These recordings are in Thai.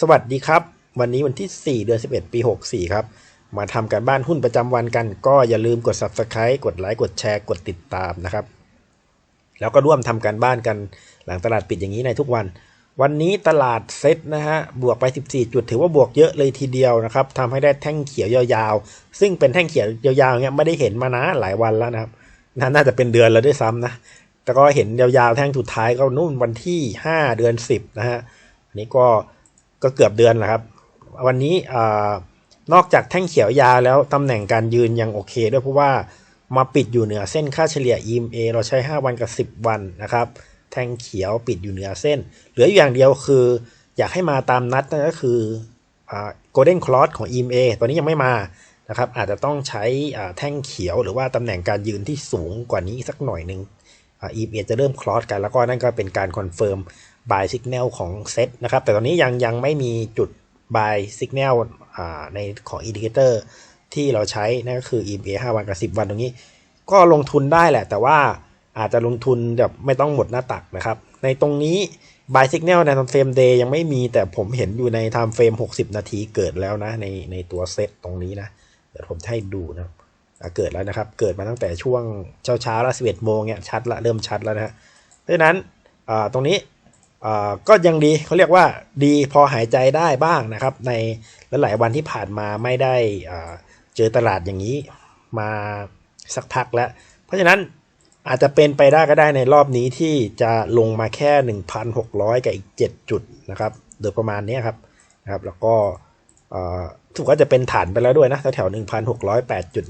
สวัสดีครับ วันนี้วันที่ 4 เดือน 11 ปี 64 ครับ มาทำการบ้านหุ้นประจำวันกัน ก็อย่าลืมกด Subscribe กดไลค์กดแชร์กดติดตามนะครับ แล้วก็ร่วมทำการบ้านกันหลังตลาดปิดอย่างนี้ในทุกวัน วันนี้ตลาดเซ็ตนะฮะบวกไป 14 จุดถือว่าบวกเยอะเลยทีเดียวนะครับทำให้ได้แท่งเขียวยาวๆ ซึ่งเป็นแท่งเขียวยาวๆเงี้ยไม่ได้เห็นมานะหลายวันแล้วนะครับนาน่าจะเป็นเดือนแล้วด้วยซ้ำนะแต่ก็เห็นยาวๆแท่งสุดท้ายก็นู่นวันที่ 5 เดือน 10 นะฮะอันนี้ก็ ก็เกือบเดือนแล้วครับ วันนี้นอกจากแท่งเขียวยาแล้วตำแหน่งการยืนยังโอเคด้วยเพราะว่ามาปิดอยู่เหนือเส้นค่าเฉลี่ย EMA เราใช้ 5 วันกับ 10 วันนะครับ แท่งเขียวปิดอยู่เหนือเส้น เหลืออยู่อย่างเดียวคือ อยากให้มาตามนัดนั่นก็คือ golden cross ของ EMA ตัวนี้ยังไม่มานะครับ อาจจะต้องใช้แท่งเขียวหรือว่าตำแหน่งการยืนที่สูงกว่านี้สักหน่อยหนึ่งอ่า EMA จะเริ่ม cross กันแล้วก็นั่นก็เป็นการคอนเฟิร์ม buy signal ของเซตนะครับ แต่ตอนนี้ยังยังไม่มีจุด buy signal อ่าในของ indicator ที่เราใช้นั่นก็คือ EMA 5 วันกับ 10 วันตรงนี้ ก็ลงทุนได้แหละ แต่ว่าอาจจะลงทุนแบบไม่ต้องหมดหน้าตักนะครับ ในตรงนี้ buy signal ใน time frame day ยังไม่มีแต่ผมเห็นอยู่ใน time frame 60 นาทีเกิดแล้วนะในในตัวเซตตรงนี้นะเดี๋ยวผมให้ดูนะเกิดแล้วนะครับ เกิดมาตั้งแต่ช่วงเช้าเช้าๆแล้ว11โมงเนี่ยชัดละเริ่มชัดแล้วนะฮะเพราะฉะนั้นตรงนี้ ก็ยังดีเขาเรียกว่าดีพอหายใจได้บ้างนะครับ ในหลายๆวันที่ผ่านมาไม่ได้เจอตลาดอย่างนี้มาสักพักแล้ว เพราะฉะนั้นอาจจะเป็นไปได้ก็ได้ในรอบนี้ที่จะลงมาแค่ 1,600 กับอีก 7 จุดนะครับโดยประมาณนี้ครับนะครับ แล้วก็ถูกว่าจะเป็นฐานไปแล้วด้วยนะแถวๆ1,608จุด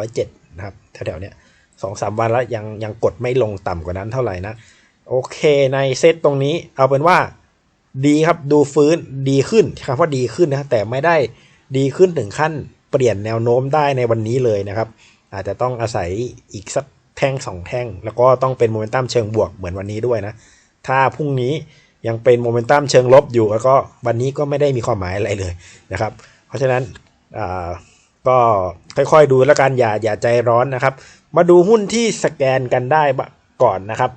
1,607 นะครับแถวๆเนี้ยสองสามวันแล้วยังยังกดไม่ลงต่ำกว่านั้นเท่าไหร่นะ โอเคในเซตตรงนี้เอาเป็นว่าดีครับดูฟื้นดีขึ้นคำว่าดีขึ้นนะแต่ไม่ได้ดีขึ้นถึงขั้นเปลี่ยนแนวโน้มได้ในวันนี้เลยนะครับ อาจจะต้องอาศัยอีกสักแท่งสองแท่ง แล้วก็ต้องเป็นโมเมนตัมเชิงบวกเหมือนวันนี้ด้วยนะ ถ้าพรุ่งนี้ยังเป็นโมเมนตัมเชิงลบอยู่แล้วก็วันนี้ก็ไม่ได้มีความหมายอะไรเลยนะครับ เพราะฉะนั้นก็ค่อยๆดูแล้วกันอย่าอย่าใจร้อนนะครับ มาดูหุ้นที่สแกนกันได้ก่อนนะครับ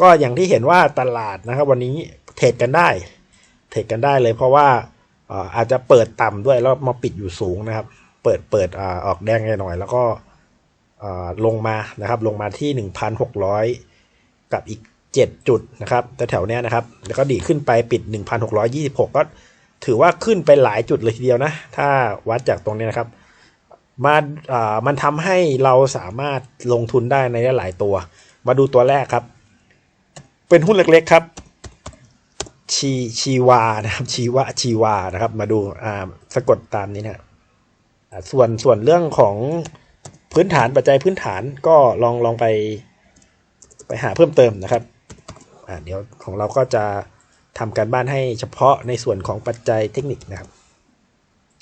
ก็อย่างที่เห็นว่าตลาดนะครับ วันนี้เทรดกันได้ เทรดกันได้เลยเพราะว่าอาจจะเปิดต่ำด้วยแล้วมาปิดอยู่สูงนะครับ เปิดเปิดอออกแดงหน่อย แล้วก็ลงมานะครับ ลงมาที่ 1,600 กับอีก 7 จุดนะครับแต่แถวๆเนี้ยนะครับ แล้วก็ดีขึ้นไปปิด 1,626 ก็ถือว่าขึ้นไปหลายจุดเลยทีเดียวนะ ถ้าวัดจากตรงนี้นะครับ มาามันทำให้เราสามารถลงทุนได้ในหลายตัว มาดูตัวแรกครับ เป็นหุ้นเล็กๆครับชีชีวานะครับชีวะชีวานะครับ มาดูอ่าสะกดตามนี้นะส่วนส่วนเรื่องของพื้นฐานปัจจัยพื้นฐานก็ลองลองไป ไปหาเพิ่มเติมนะครับอ่าเดี๋ยวของเราก็จะทำการบ้านให้เฉพาะในส่วนของปัจจัยเทคนิคนะครับ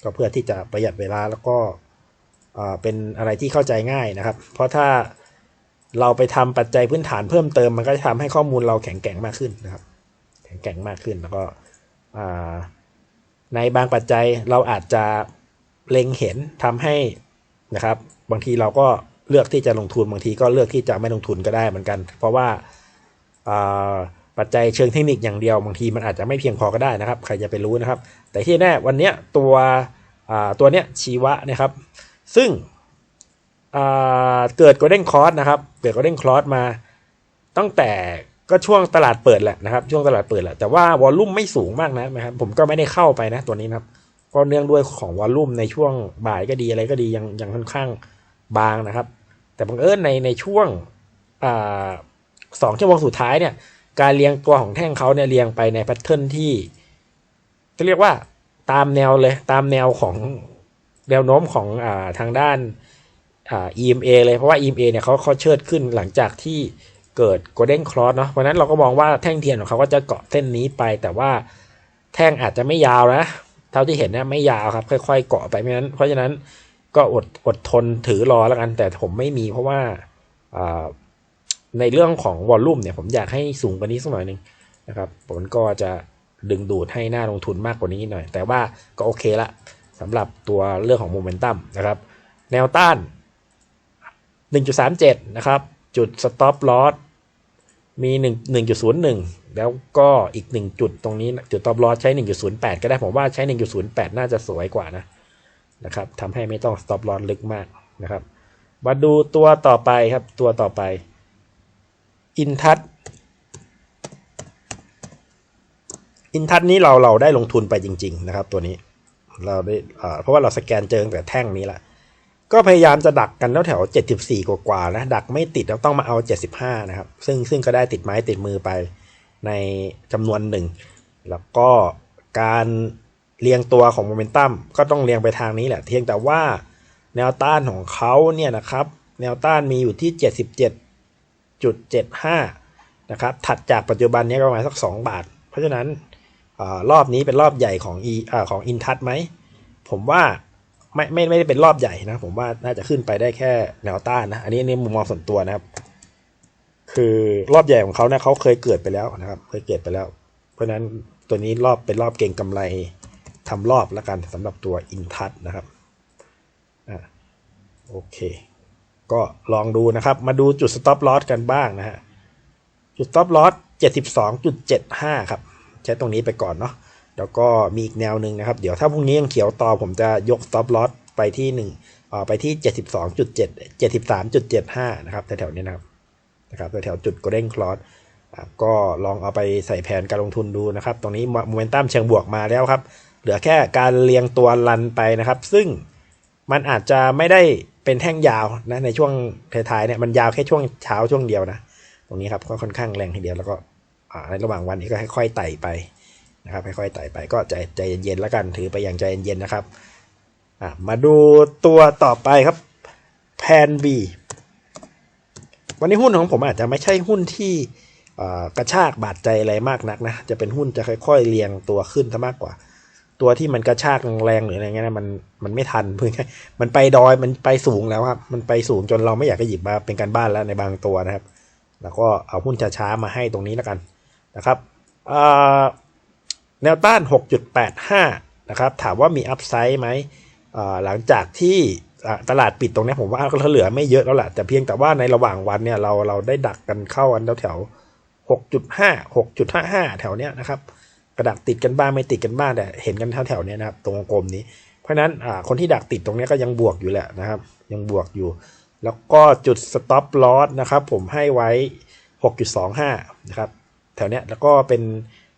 ก็เพื่อที่จะประหยัดเวลาแล้วก็อ่าเป็นอะไรที่เข้าใจง่ายนะครับ เพราะถ้า เราไปทำปัจจัยพื้นฐานเพิ่มเติมมันก็จะทำให้ข้อมูลเราแข็งแกร่งมากขึ้นนะครับ แข็งแกร่งมากขึ้นแล้วก็ในบางปัจจัยเราอาจจะเล็งเห็นทำให้นะครับ บางทีเราก็เลือกที่จะลงทุนบางทีก็เลือกที่จะไม่ลงทุนก็ได้เหมือนกัน เพราะว่าปัจจัยเชิงเทคนิคอย่างเดียวบางทีมันอาจจะไม่เพียงพอก็ได้นะครับ ใครจะไปรู้นะครับ แต่ที่แน่วันนี้ตัวตัวเนี้ยชีวะนะครับ ซึ่งเกิด golden cross นะครับ เกิด golden cross มา ตั้งแต่ก็ช่วงตลาดเปิดแหละนะครับ ช่วงตลาดเปิดแหละแต่ว่าวอลลุ่มไม่สูงมากนะนะครับ ผมก็ไม่ได้เข้าไปนะตัวนี้นะครับก็เนื่องด้วยของวอลลุ่มในช่วงบ่ายก็ดีอะไรก็ดียังยังค่อนข้างบางนะครับ แต่บังเอิญในในช่วงอสองชั่วโมงสุดท้ายเนี่ย การเรียงตัวของแท่งเขาเนี่ยเรียงไปในแพทเทิร์นที่จะเรียกว่าตามแนวเลยตามแนวของแนวโน้มของอทางด้าน EMA เลยเพราะว่า EMA เนี่ยเขาเขาเชิดขึ้นหลังจากที่เกิด Golden Cross เนาะเพราะนั้นเราก็มองว่าแท่งเทียนของเขาก็จะเกาะเส้นนี้ไป แต่ว่าแท่งอาจจะไม่ยาวนะ เท่าที่เห็นเนี่ยไม่ยาวครับ ค่อยๆ เกาะไปเพราะนั้น เพราะฉะนั้นก็อดอดทนถือรอแล้วกัน แต่ผมไม่มีเพราะว่าอ่าในเรื่องของวอลลุ่มเนี่ยผมอยากให้สูงกว่านี้สักหน่อยหนึ่งนะครับผลก็จะดึงดูดให้หน่าลงทุนมากกว่านี้หน่อย แต่ว่าก็โอเคละสำหรับตัวเรื่องของโมเมนตัมนะครับ แนวต้าน 1.37 นะครับ จุด stop loss มีหนึ่งหนึ่งจุดศูนย์หนึ่งแล้วก็อีกหนึ่งจุดตรงนี้ จุดตอบลอใช้หนึ่งจุดศูนย์แปดก็ได้ผมว่าใช้หนึ่งจุดศูนย์แปดน่าจะสวยกว่านะนะครับทำให้ไม่ต้อง stop loss ลึกมากนะครับมาดูตัวต่อไปครับตัวต่อไปอินทัศอินทัศนี้เราเราได้ลงทุนไปจริง ๆ นะครับ ตัวนี้เราได้อ่าเพราะว่าเราสแกนเจอตั้งแต่แท่งนี้ละ ก็พยายามจะดักกันแล้วแถว 74 กว่าๆนะดักไม่ติดเราต้องมาเอา 75 นะครับ ซึ่งซึ่งก็ได้ติดไม้ติดมือไปในจำนวนหนึ่ง แล้วก็การเรียงตัวของโมเมนตัมก็ต้องเรียงไปทางนี้แหละ เพียงแต่ว่าแนวต้านของเขาเนี่ยนะครับ แนวต้านมีอยู่ที่ 77.75 นะครับ ถัดจากปัจจุบันนี้ประมาณสัก 2 บาท เพราะฉะนั้นอรอบนี้เป็นรอบใหญ่ของ e อของอินทัศไหม ผมว่า ไม่ไม่ไม่ได้เป็นรอบใหญ่นะ ผมว่าน่าจะขึ้นไปได้แค่แนวต้านนะ อันนี้นี่มุมมองส่วนตัวนะครับ คือรอบใหญ่ของเขาเนี่ยเขาเคยเกิดไปแล้วนะครับ เคยเกิดไปแล้ว เพราะฉะนั้นตัวนี้รอบเป็นรอบเก่งกำไรทำรอบแล้วกันสำหรับตัวอินทัศนะครับอ่าโอเค ก็ลองดูนะครับ มาดูจุด stop loss กันบ้างนะฮะ จุด stop loss 72.75 ครับ ใช้ตรงนี้ไปก่อนเนาะ แล้วก็มีอีกแนวหนึ่งนะครับ เดี๋ยวถ้าพรุ่งนี้ยังเขียวต่อผมจะยก stop loss ไปที่1อ่าไปที่ 72.7 73.75 นะครับแถวๆนี้นะครับนะครับแถวๆจุด golden cross อะก็ลองเอาไปใส่แผนการลงทุนดูนะครับ ตรงนี้โมเมนตัมเชิงบวกมาแล้วครับ เหลือแค่การเรียงตัวรันไปนะครับ ซึ่งมันอาจจะไม่ได้เป็นแท่งยาวนะในช่วงท้ายๆเนี่ยมันยาวแค่ช่วงเช้าช่วงเดียวนะ ตรงนี้ครับก็ค่อนข้างแรงทีเดียวแล้วก็ในระหว่างวันนี้ก็ค่อยๆไต่ไป นะครับค่อยๆไต่ไปก็ใจใจเย็นๆแล้วกันถือไปอย่างใจเย็นๆนะครับมาดูตัวต่อไปครับแพน B วันนี้หุ้นของผมอาจจะไม่ใช่หุ้นที่กระชากบาดใจอะไรมากนักนะ จะเป็นหุ้นจะค่อยๆเรียงตัวขึ้นซะมากกว่า ตัวที่มันกระชากแรงๆหรืออะไรเงี้ยนะมันมันไม่ทันเพื่อนมันไปดอยมันไปสูงแล้วครับ มันไปสูงจนเราไม่อยากจะหยิบมาเป็นการบ้านแล้วในบางตัวนะครับ แล้วก็เอาหุ้นช้าๆมาให้ตรงนี้แล้วกันนะครับอ่อ แนวต้าน 6.85 นะครับ ถามว่ามีอัพไซด์ไหมหลังจากที่ตลาดปิดตรงนี้ผมว่าก็เหลือไม่เยอะแล้วแหละแต่เพียงแต่ว่าในระหว่างวันเนี่ยเราเราได้ดักกันเข้ากันแถวๆ6.5 6.55 แถวเนี้ยนะครับ กระดักติดกันบ้างไม่ติดกันบ้างแต่เห็นกันแถวๆเนี้ยนะครับตรงกลมนี้ เพราะนั้นคนที่ดักติดตรงเนี้ยก็ยังบวกอยู่แหละนะครับ ยังบวกอยู่ แล้วก็จุด stop loss นะครับผมให้ไว้ 6.25 นะครับแถวเนี้ยแล้วก็เป็น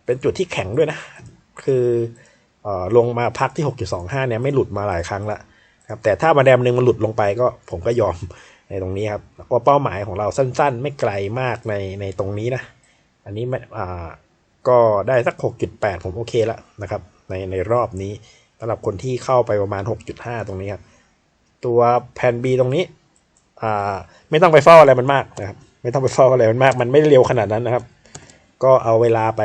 เป็นจุดที่แข็งด้วยนะ คืออลงมาพักที่ 6.25 เนี่ยไม่หลุดมาหลายครั้งละครับแต่ถ้ามาแดมหนึ่งมันหลุดลงไปก็ผมก็ยอมในตรงนี้ครับแล้วเป้าหมายของเราสั้นๆ ไม่ไกลมากในในตรงนี้นะ อันนี้ไม่อ่าก็ได้สัก 6.8 ผมโอเคแล้วนะครับ ในในรอบนี้สำหรับคนที่เข้าไปประมาณ 6.5 ตรงนี้ครับ ตัวแผ่น B ตรงนี้อ่าไม่ต้องไปเฝ้าอะไรมันมากนะครับ ไม่ต้องไปเฝ้าอะไรมันมาก มันไม่เร็วขนาดนั้นนะครับ ก็เอาเวลาไป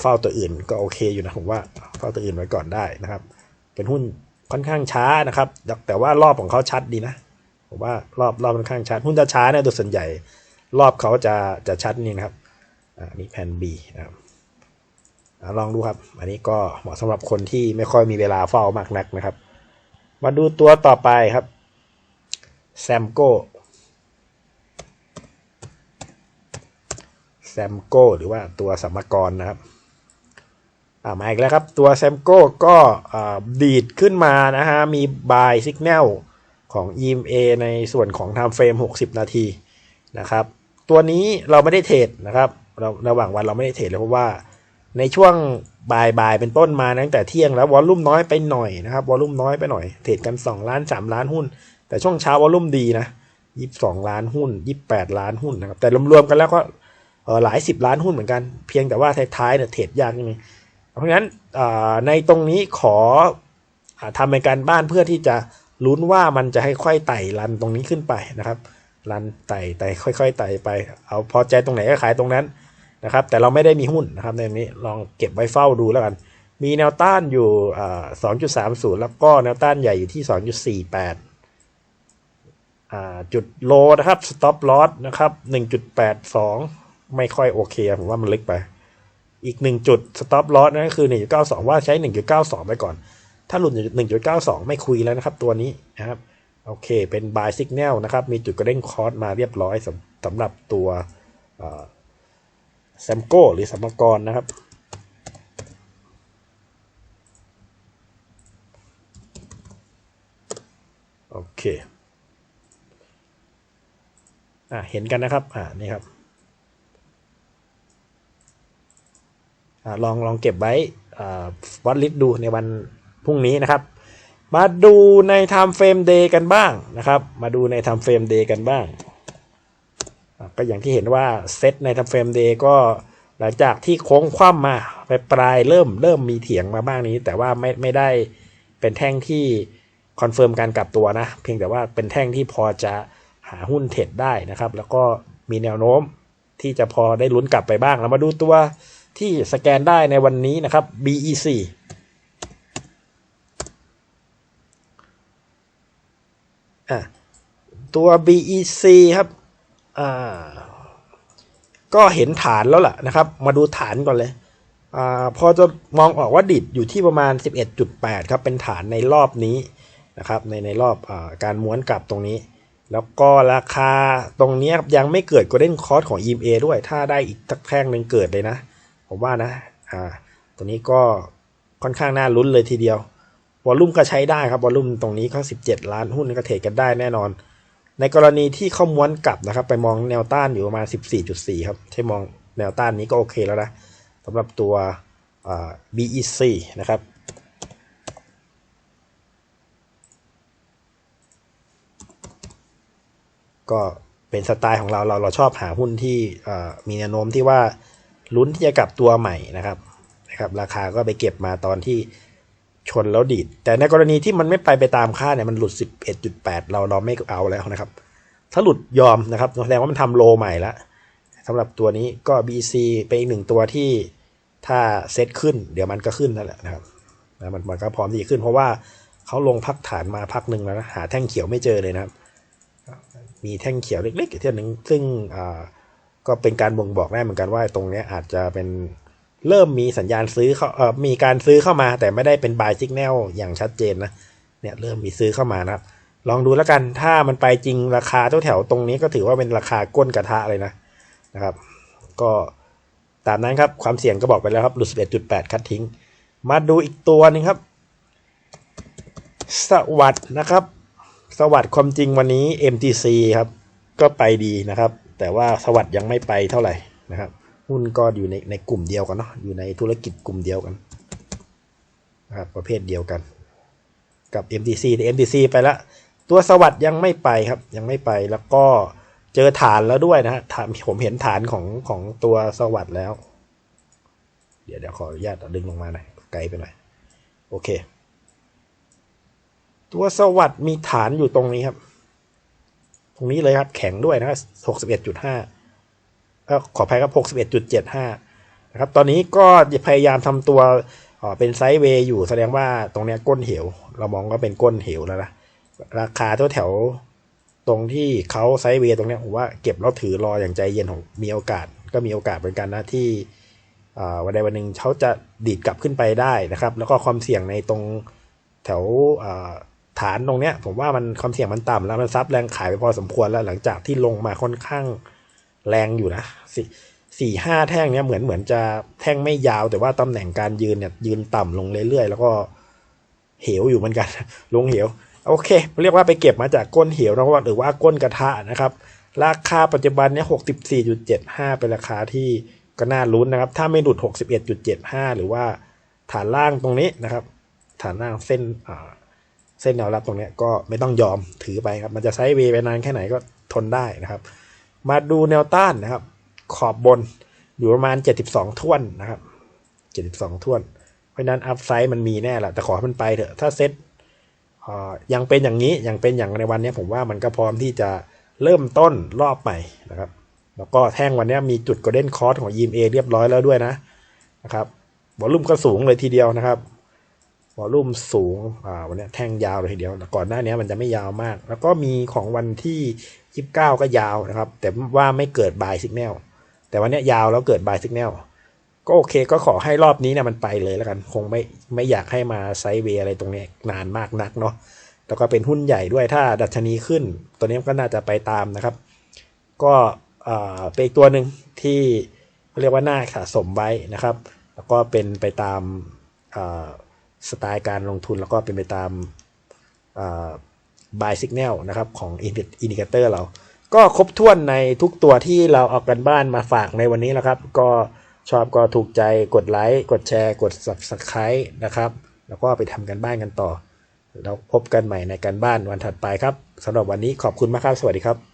เฝ้าตัวอื่นก็โอเคอยู่นะผมว่าเฝ้าตัวอื่นไว้ก่อนได้นะครับ เป็นหุ้นค่อนข้างช้านะครับ แต่ว่ารอบของเขาชัดดีนะผมว่ารอบรอบค่อนข้างชัด หุ้นจะช้าเนี่ยโดยส่วนใหญ่ รอบเขาจะจะชัดนี่นะครับนี่แผ่น B นะครับอลองดูครับ อันนี้ก็เหมาะสำหรับคนที่ไม่ค่อยมีเวลาเฝ้ามากนักนะครับ มาดูตัวต่อไปครับแซมโก้ แซมโก้หรือว่าตัวสัมมกรนะครับมาอีกแล้วครับ ตัวแซมโก้ก็ดีดขึ้นมานะฮะ มี buy signal ของ EMA ในส่วนของ time frame 60 นาทีนะครับ ตัวนี้เราไม่ได้เทรดนะครับเราระหว่างวันเราไม่ได้เทรดเลยเพราะว่าในช่วงบ่ายบ่ายเป็นต้นมาตั้งแต่เที่ยงแล้ววอลลุ่มน้อยไปหน่อยนะครับวอลลุ่มน้อยไปหน่อยเทรดกัน 2 ล้าน 3 ล้านหุ้น แต่ช่วงเช้าวอลลุ่มดีนะ22 ล้านหุ้น 28 ล้านหุ้นนะครับแต่รวมๆกันแล้วก็ หลาย10ล้านหุ้นเหมือนกัน เพียงแต่ว่าท้ายๆเนี่ยเทรดยากนิดนึงเพราะฉะนั้นในตรงนี้ขอทำเป็นการบ้านเพื่อที่จะลุ้นว่ามันจะให้ค่อยไต่รันตรงนี้ขึ้นไปนะครับรันไต่ไต่ค่อย ๆ ไต่ไป เอาพอใจตรงไหนก็ขายตรงนั้นนะครับ แต่เราไม่ได้มีหุ้นนะครับในนี้ลองเก็บไว้เฝ้าดูแล้วกัน มีแนวต้านอยู่สอ่า2.30แล้วก็แนวต้านใหญ่อยู่ที่2.48อ่าจุดโลนะครับ stop loss นะครับ1.82 ไม่ค่อยโอเคผมว่ามันลึกไป อีกหนึ่งจุด stop loss นั่นก็คือ 1.92 ว่าใช้ 1.92 ไปก่อน ถ้าหลุด 1.92 ไม่คุยแล้วนะครับ ตัวนี้นะครับโอเค เป็น buy signal นะครับ มีจุดกระเด้งคอร์สมาเรียบร้อยสำสำหรับตัวแซมโก้หรือสมกรนะครับ โอเค อ่าเห็นกันนะครับ อ่า นี่ครับ อ่า ลองลองเก็บไว้วัดลิสต์ดูในวันพรุ่งนี้นะครับ มาดูใน time frame day กันบ้างนะครับ มาดูใน time frame day กันบ้าง ก็อย่างที่เห็นว่าเซตใน time frame day ก็หลังจากที่โค้งคว่ำมาไปปลายเริ่มเริ่มมีเถียงมาบ้างนี้ แต่ว่าไม่ไม่ได้เป็นแท่งที่คอนเฟิร์มการกลับตัวนะ เพียงแต่ว่าเป็นแท่งที่พอจะหาหุ้นเทรดได้นะครับ แล้วก็มีแนวโน้มที่จะพอได้ลุ้นกลับไปบ้างเรามาดูตัว ที่สแกนได้ในวันนี้นะครับ BEC ตัว BEC ครับก็เห็นฐานแล้วล่ะนะครับ มาดูฐานก่อนเลยอพอจะมองออกว่าดิดอยู่ที่ประมาณ 11.8 ครับ เป็นฐานในรอบนี้นะครับ ในในรอบอการม้วนกลับตรงนี้ แล้วก็ราคาตรงนี้ยยังไม่เกิด golden cross ของ EMA ด้วย ถ้าได้อีกสักแท่งหนึ่งเกิดเลยนะ ผมว่านะอ่าตัวนี้ก็ค่อนข้างน่าลุ้นเลยทีเดียววอลลุ่มก็ใช้ได้ครับวอลลุ่มตรงนี้ก็17 ล้านหุ้นก็เทรดกันได้แน่นอน ในกรณีที่เข้าม้วนกลับนะครับ ไปมองแนวต้านอยู่ประมาณ 14.4 ครับใช้มองแนวต้านนี้ก็โอเคแล้วนะสำหรับตัวอ่า BEC นะครับก็เป็นสไตล์ของเราเราเราชอบหาหุ้นที่อ่ามีแนวโน้มที่ว่า ลุ้นที่จะกลับตัวใหม่นะครับนะครับ ราคาก็ไปเก็บมาตอนที่ชนแล้วดีด แต่ในกรณีที่มันไม่ไปไปตามค่าเนี่ยมันหลุด 11.8 เราเราไม่เอาแล้วนะครับ ถ้าหลุดยอมนะครับแสดงว่ามันทำโลใหม่แล้วสำหรับตัวนี้ก็ BC เป็นอีกหนึ่งตัวที่ถ้าเซตขึ้น เดี๋ยวมันก็ขึ้นนั่นแหละนะครับนะมันมันก็พร้อมที่จะขึ้น เพราะว่าเขาลงพักฐานมาพักหนึ่งแล้วนะหาแท่งเขียวไม่เจอเลยนะครับ มีแท่งเขียวเล็กๆอีกเท่านึงซึ่งอ่า ก็เป็นการบ่งบอกได้เหมือนกันว่าตรงนี้อาจจะเป็นเริ่มมีสัญญาณซื้อเข้าเอ่อมีการซื้อเข้ามา แต่ไม่ได้เป็น buy signal อย่างชัดเจนนะเนี่ยเริ่มมีซื้อเข้ามานะครับ ลองดูแล้วกันถ้ามันไปจริงราคาแถวตรงนี้ก็ถือว่าเป็นราคาก้นกระทะเลยนะนะครับ ก็ตามนั้นครับความเสี่ยงก็บอกไปแล้วครับหลุด11.8 คัดทิ้ง มาดูอีกตัวหนึงครับ สวัสดนะครับ สวัสดความจริงวันนี้ MTC ครับ ก็ไปดีนะครับ แต่ว่าสวัสดยังไม่ไปเท่าไหร่นะครับ หุ้นก็อยู่ในในกลุ่มเดียวกันเนาะอยู่ในธุรกิจกลุ่มเดียวกันนะครับประเภทเดียวกัน กับ MTC แต่ MTC ไปละตัวสวัสดยังไม่ไปครับ ยังไม่ไปแล้วก็เจอฐานแล้วด้วยนะฮะฐานผมเห็นฐานของของตัวสวัสดแล้ว เดี๋ยวเดี๋ยวขออนุญาตดึงลงมาหน่อยไกลไปหน่อยโอเค ตัวสวัสดมีฐานอยู่ตรงนี้ครับ ตรงนี้เลยครับแข็งด้วยนะครับหกสิบเอ็ดจุดห้าขออภัยครับหกสิบเอ็ดจุดเจ็ดห้านะครับตอนนี้ก็พยายามทำตัวเป็นไซด์เวย์อยู่แสดงว่าตรงเนี้ยก้นเหว เรามองก็เป็นก้นเหวแล้วนะราคาแถวแถวตรงที่เขาไซด์เวย์ตรงเนี้ยผมว่าเก็บแล้วถือรออย่างใจเย็นของมีโอกาส ก็มีโอกาสเหมือนกันนะที่วันใดวันหนึ่งเขาจะดีดกลับขึ้นไปได้นะครับ แล้วก็ความเสี่ยงในตรงแถว ฐานตรงเนี้ยผมว่ามันความเสี่ยงมันต่ำแล้วมันซับแรงขายไปพอสมควรแล้วหลังจากที่ลงมาค่อนข้างแรงอยู่นะสี่สี่ห้าแท่งเนี้ยเหมือนเหมือนจะแท่งไม่ยาว แต่ว่าตำแหน่งการยืนเนี่ยยืนต่ำลงเรื่อยๆ แล้วก็เหวอยู่เหมือนกัน ลงเหวโอเค เรียกว่าไปเก็บมาจากก้นเหวนะครับหรือว่าก้นกระทะนะครับ ราคาปัจจุบันเนี่ยหกสิบสี่จุดเจ็ดห้าเป็นราคาที่ก็น่าลุ้นนะครับ ถ้าไม่หลุดหกสิบเอ็ดจุดเจ็ดห้าหรือว่าฐานล่างตรงนี้นะครับ ฐานล่างเส้นอ่า เส้นแนวรับตรงนี้ก็ไม่ต้องยอมถือไปครับ มันจะไซด์เวย์ไปนานแค่ไหนก็ทนได้นะครับ มาดูแนวต้านนะครับ ขอบบนอยู่ประมาณ 72ท่วนนะครับ 72ท่วน เพราะนั้นอัพไซด์มันมีแน่แหละแต่ขอให้มันไปเถอะ ถ้าเซ็ตยังเป็นอย่างนี้ยังเป็นอย่างในวันนี้ผมว่ามันก็พร้อมที่จะเริ่มต้นรอบใหม่นะครับ แล้วก็แท่งวันนี้มีจุด golden cross ของ EMA เรียบร้อยแล้วด้วยนะนะครับวอลุ่มก็สูงเลยทีเดียวนะครับ วอลลุ่มสูงอ่าวันนี้แท่งยาวเลยทีเดียวก่อนหน้านี้มันจะไม่ยาวมาก แล้วก็มีของวันที่ยี่สิบเก้าก็ยาวนะครับ แต่ว่าไม่เกิดบายสิกแนลแต่วันนี้ยาวแล้วเกิดบายสิกแนลก็โอเคก็ขอให้รอบนี้เนี่ยมันไปเลยแล้วกัน คงไม่ไม่อยากให้มาไซเวย์อะไรตรงนี้นานมากนักเนาะแล้วก็เป็นหุ้นใหญ่ด้วยถ้าดัชนีขึ้น ตัวนี้ก็น่าจะไปตามนะครับ ก็อ่าเป็นอีกตัวหนึ่งที่เรียกว่าน่าสะสมไว้นะครับ แล้วก็เป็นไปตามอ่า สไตล์การลงทุนแล้วก็เป็นไปตามบายสิกแนลนะครับของอินดิเคเตอร์เรา ก็ครบถ้วนในทุกตัวที่เราเอากันบ้านมาฝากในวันนี้แล้วครับ ก็ชอบก็ถูกใจกดไลค์กดแชร์ กด subscribe นะครับ แล้วก็ไปทำกันบ้านกันต่อ แล้วพบกันใหม่ในการบ้านวันถัดไปครับสำหรับวันนี้ขอบคุณมากครับ สวัสดีครับ